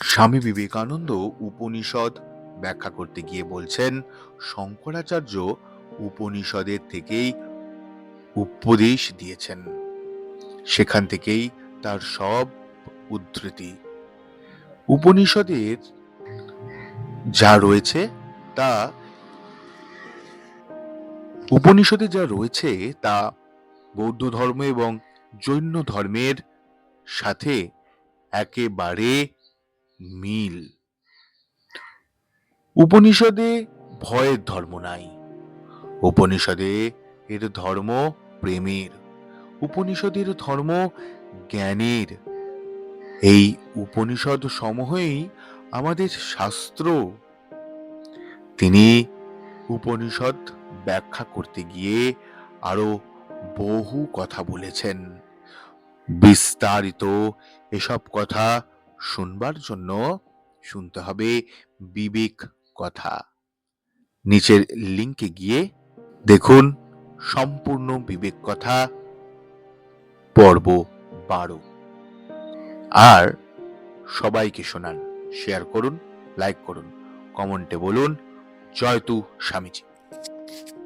স্বামী বিবেকানন্দ উপনিষদ ব্যাখ্যা করতে গিয়ে বলছেন, শঙ্করাচার্য উপনিষদের থেকেই উপদেশ দিয়েছেন। সেখান থেকেই তার সব উদ্ধৃতি। উপনিষদের যা রয়েছে, তা উপনিষদে যা রয়েছে, তা বৌদ্ধ ধর্ম এবং জৈন ধর্মের সাথে একেবারে মিল। উপনিষদে ভয়ের ধর্ম নাই। উপনিষদে এর ধর্ম প্রেমের। উপনিষদের ধর্ম জ্ঞানের। এই উপনিষদ সমূহই আমাদের শাস্ত্র। তিনি উপনিষদ ব্যাখ্যা করতে গিয়ে আরও বহু কথা বলেছেন। বিস্তারিত এসব কথা শুনবার জন্য শুনতে হবে বিবেক কথা। নিচের লিঙ্কে গিয়ে দেখুন সম্পূর্ণ বিবেক কথা, পর্ব বারো। আর সবাইকে শোনান শেয়ার করুন লাইক করুন কমেন্টে বলুন জয়তু স্বামীজি।